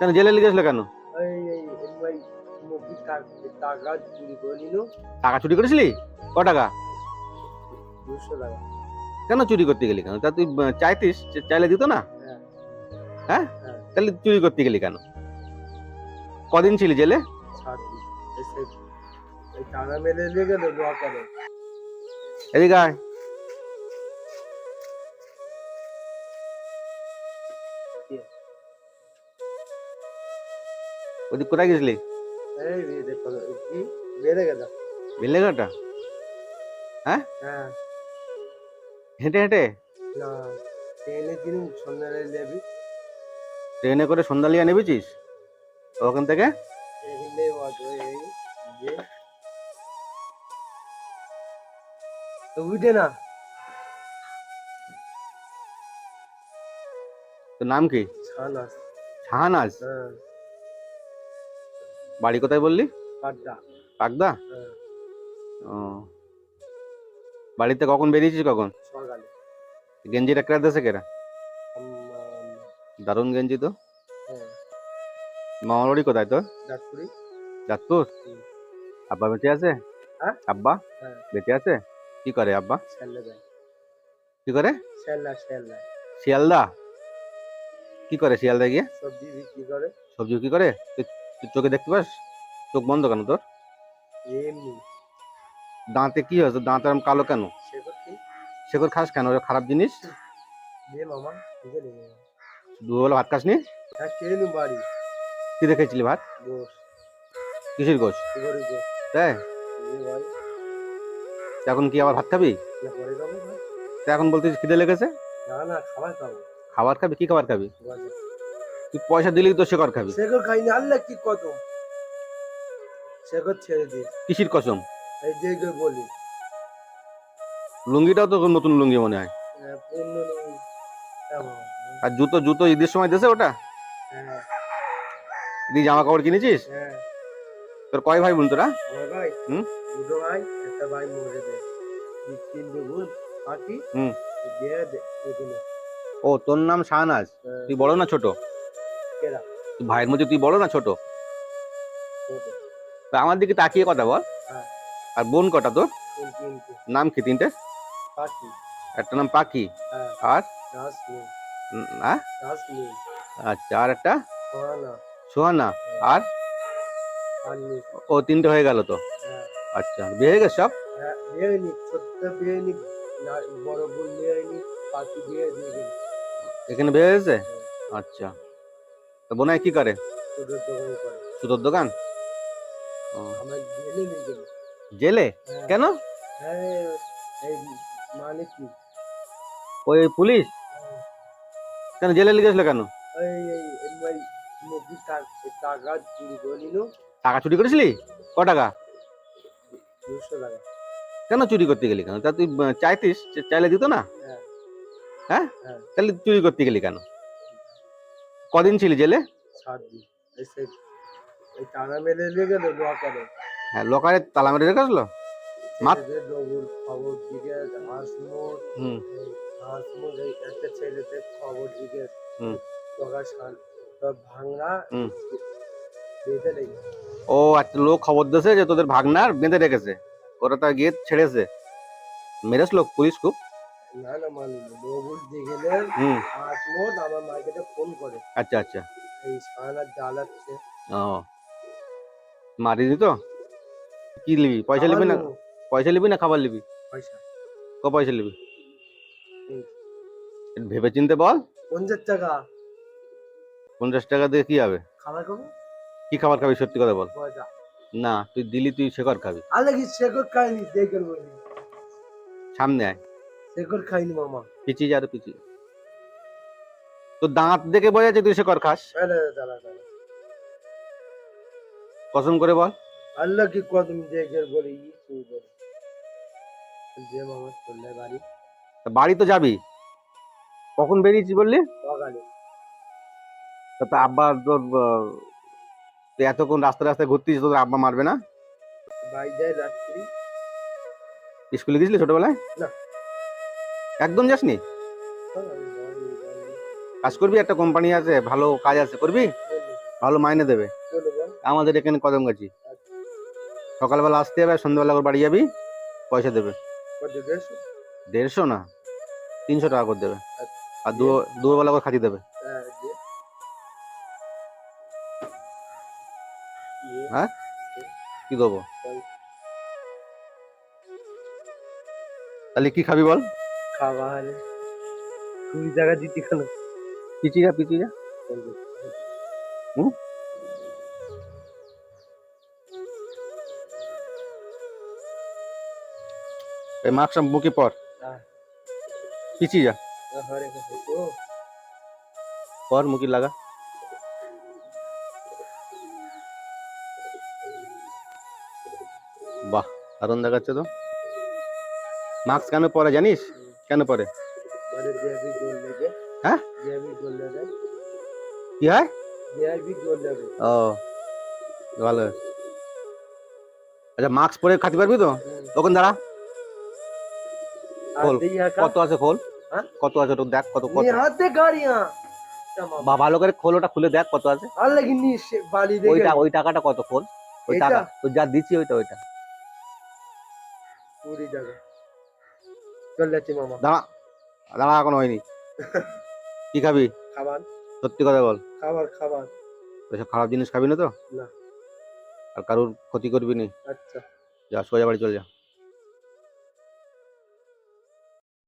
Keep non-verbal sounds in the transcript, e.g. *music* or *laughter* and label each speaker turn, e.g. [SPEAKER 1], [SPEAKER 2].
[SPEAKER 1] কেন জেলে লিখে গেছিল কেন?
[SPEAKER 2] টাকা চুরি
[SPEAKER 1] করেছিলি? ক টাকা? কেন চুরি করতে গেলি কেন? তা তুই চাইতিস চাইলে দিত না?
[SPEAKER 2] হ্যাঁ।
[SPEAKER 1] হ্যাঁ?
[SPEAKER 2] হ্যাঁ।
[SPEAKER 1] তাহলে চুরি করতে গেলি কেন? কদিন ছিলি জেলে?
[SPEAKER 2] নিয়ে
[SPEAKER 1] এদিকে আয়। ওদিক কোথায় গেছিলি? বেলেঘাটা।
[SPEAKER 2] হ্যাঁ?
[SPEAKER 1] হেঁটে হেঁটে?
[SPEAKER 2] না ট্রেনে
[SPEAKER 1] করে সন্ধ্যালিয়া নেবেছিস ওখান থেকে?
[SPEAKER 2] উঠে না।
[SPEAKER 1] তোর নাম কি?
[SPEAKER 2] ছানাস
[SPEAKER 1] শাহানাজ?
[SPEAKER 2] হ্যাঁ।
[SPEAKER 1] বাড়ি কোথায় বললি? পাকদা
[SPEAKER 2] হ্যাঁ।
[SPEAKER 1] ও। বাড়িতে কখন বেরিয়েছিস কখন? গেঞ্জিটা কেটে দেশে কেরা দারুণ গেঞ্জি তো।
[SPEAKER 2] হ্যাঁ।
[SPEAKER 1] মামার বাড়ি কোথায় তোর? যাদপুর আব্বা বেঁচে আছে?
[SPEAKER 2] হ্যাঁ?
[SPEAKER 1] আব্বা। বেঁচে আছে? কি করে আব্বা? কি করে? শিয়ালদা কি করে শিয়ালদা গিয়ে?
[SPEAKER 2] সবজি বিক্রি করে।
[SPEAKER 1] সবজি কি করে? তুই চোখে দেখতে পাস? চোখ বন্ধ কেন তোর? দাঁতে কি হয়েছে? দাঁত এরম কালো কেন?
[SPEAKER 2] করছি
[SPEAKER 1] খাস কেন? ওটা খারাপ জিনিস? দুবেলা ভাত খাসনি?
[SPEAKER 2] হ্যাঁ কে
[SPEAKER 1] দেখেছিলি ভাত? কিসের গোস তাই? এখন কি আবার ভাত খাবি? এখন বলছিস খিদে লেগেছে?
[SPEAKER 2] খাবার খাবি।
[SPEAKER 1] কি খাবার খাবি। তুই পয়সা দিলেই তো শেকর খাবি।
[SPEAKER 2] শেখর খাইনি আল্লাহ কি কত শেখর ছেড়ে দিস
[SPEAKER 1] কিসির কসম?
[SPEAKER 2] এই যে যে বলি।
[SPEAKER 1] লুঙ্গিটাও তো নতুন লুঙ্গি মনে হয়।
[SPEAKER 2] হ্যাঁ?
[SPEAKER 1] আর জুতো জুতো ঈদের সময় দেশে ওটা?
[SPEAKER 2] হ্যাঁ।
[SPEAKER 1] ঈদের জামা কাপড় কিনেছিস?
[SPEAKER 2] হ্যাঁ।
[SPEAKER 1] তোর কয় ভাই বোন তোরা?
[SPEAKER 2] ভাই?
[SPEAKER 1] হুম?
[SPEAKER 2] দুটো ভাই একটা ভাই মরে দেয় তিন বোন বাকি?
[SPEAKER 1] হুম।
[SPEAKER 2] দিয়ে দে এগুলো
[SPEAKER 1] ও তোর নাম শাহনাজ?
[SPEAKER 2] হ্যাঁ,
[SPEAKER 1] তুই বড় না ছোট? তুই ভাইয়ের মধ্যে তুই বড় না ছোট। তা আমার দিকে তাকিয়ে কথা বল।
[SPEAKER 2] হ্যাঁ।
[SPEAKER 1] আর বোন কটা তোর? নাম কি তিনটে? একটা নাম পাখি।
[SPEAKER 2] হ্যাঁ।
[SPEAKER 1] আর? আচ্ছা আর একটা? সোহানা। আর?
[SPEAKER 2] আর
[SPEAKER 1] ও তিনটে হয়ে গেল তো?
[SPEAKER 2] হ্যাঁ।
[SPEAKER 1] আচ্ছা বিয়ে হয়ে গেছে সব?
[SPEAKER 2] হ্যাঁ
[SPEAKER 1] এখানে বিয়ে হয়েছে? আচ্ছা। তো বোনাই কি করে? সুতোর দোকান জেলে
[SPEAKER 2] হ্যাঁ,
[SPEAKER 1] কেন?
[SPEAKER 2] হ্যাঁ এই মানে কি?
[SPEAKER 1] ওই পুলিশ? কেন জেলে লিখেছিল কেন?
[SPEAKER 2] টাকা চুরি
[SPEAKER 1] করেছিলি? ক টাকা? কেন চুরি করতে গেলি কেন? তা তুই চাইতিস? চাইলে দিত না?
[SPEAKER 2] হ্যাঁ।
[SPEAKER 1] হ্যাঁ?
[SPEAKER 2] হ্যাঁ।
[SPEAKER 1] তাহলে চুরি করতে গেলি কেন? কদিন ছিলি জেলে?
[SPEAKER 2] সাত দিন। এসে এই নিয়ে গেল লোয়া করে
[SPEAKER 1] হ্যাঁ লোকারে তালা মেরে রেখেছিল
[SPEAKER 2] খবর এই একটা ছেলেতে খবর। বেঁধে
[SPEAKER 1] ও একটা লোক খবর দিয়েছে যে তোদের ভাগনার বেঁধে রেখেছে। ওরা তা গিয়ে ছেড়েছে। মেরেছ লোক পুলিশ খুব?
[SPEAKER 2] না না মানে গেলে
[SPEAKER 1] হুম।
[SPEAKER 2] মোড় আমার মার্কেটে ফোন করে।
[SPEAKER 1] আচ্ছা আচ্ছা।
[SPEAKER 2] এই সানার জ্বালাচ্ছে
[SPEAKER 1] ও। মারি দিত কি নিবি? পয়সা নিবি না? পয়সা নিবি না খাবার নিবি?
[SPEAKER 2] পয়সা।
[SPEAKER 1] ক পয়সা নিবি?
[SPEAKER 2] হুম।
[SPEAKER 1] ভেবে চিনতে বল।
[SPEAKER 2] পঞ্চাশ টাকা।
[SPEAKER 1] পঞ্চাশ টাকা দিয়ে কি হবে?
[SPEAKER 2] খাবার খাব?
[SPEAKER 1] কি খাবার খাবি? সত্যি কথা বল।
[SPEAKER 2] পয়সা
[SPEAKER 1] না তুই দিলি তুই শেখর খাবি।
[SPEAKER 2] আলে কি শেখর খাইনি দেখে বলি।
[SPEAKER 1] সামনে আয়।
[SPEAKER 2] শেখর খাইনি মামা।
[SPEAKER 1] পিছিয়ে যা আরও পিছিয়ে তো দাঁত দেখে বোঝা যাচ্ছে তুই শেখর খাস
[SPEAKER 2] দাঁড়া দাঁড়া।
[SPEAKER 1] কসম করে বল।
[SPEAKER 2] আল্লাহ কি কদম দেখে বলি যে মামা বাড়ি।
[SPEAKER 1] তা বাড়ি তো যাবি। কখন বেরিয়েছিস বললি?
[SPEAKER 2] সকালে।
[SPEAKER 1] তা তো আব্বা তোর তুই এতক্ষণ রাস্তা রাস্তায় ঘুরতিস তোর আব্বা মারবে না?
[SPEAKER 2] বাড়ি যায় রাত্রি।
[SPEAKER 1] স্কুলে গেছিলি ছোটবেলায়?
[SPEAKER 2] না।
[SPEAKER 1] একদম যাসনি? কাজ করবি? একটা কোম্পানি আছে, ভালো কাজ আছে, করবি? ভালো মাইনে দেবে। আমাদের এখানে কদম গাছি সকালবেলা আসতে হবে, সন্ধ্যাবেলা করে বাড়ি যাবি, পয়সা দেবে।
[SPEAKER 2] দেড়শো
[SPEAKER 1] না, তিনশো টাকা করে দেবে। আর দু দুবেলা করে খাতি দেবে।
[SPEAKER 2] হ্যাঁ?
[SPEAKER 1] কি দেবো? তাহলে কি খাবি বল?
[SPEAKER 2] হলে কুড়ি টাকা দিতে কেন
[SPEAKER 1] পিচিরা পিচিরা? হুম? এই মাস্কটা মুখে পর। পিচি যা পর মুখে লাগা। বাহ দারুণ দেখাচ্ছে তো। মাস্ক কেন পরে জানিস? কেন পরে কি হয়? ও ভালো। আচ্ছা মাস্ক পরে খাতে পারবি তো? তখন দাঁড়া। খোল। কত আছে খোল?
[SPEAKER 2] হ্যাঁ?
[SPEAKER 1] কত আছে তো দেখ কত কত
[SPEAKER 2] হাতে গাড়িয়া।
[SPEAKER 1] বা ভালো করে খোল ওটা খুলে দেখ কত আছে।
[SPEAKER 2] আর লাগি নি বালি দেখে।
[SPEAKER 1] ওইটা ওই টাকাটা কত খোল? ওই টাকা। তো যা দিচ্ছি ওইটা ওইটা।
[SPEAKER 2] চল যাচ্ছি মামা।
[SPEAKER 1] দাঁড়া। দাঁড়া এখনও হয়নি। *laughs* কি খাবি?
[SPEAKER 2] খাবার।
[SPEAKER 1] সত্যি কথা বল।
[SPEAKER 2] খাবার খাবার।
[SPEAKER 1] এসব খারাপ জিনিস খাবি না তো?
[SPEAKER 2] না।
[SPEAKER 1] আর কারোর ক্ষতি করবি না?
[SPEAKER 2] আচ্ছা।
[SPEAKER 1] যা সোজা বাড়ি চলে যা।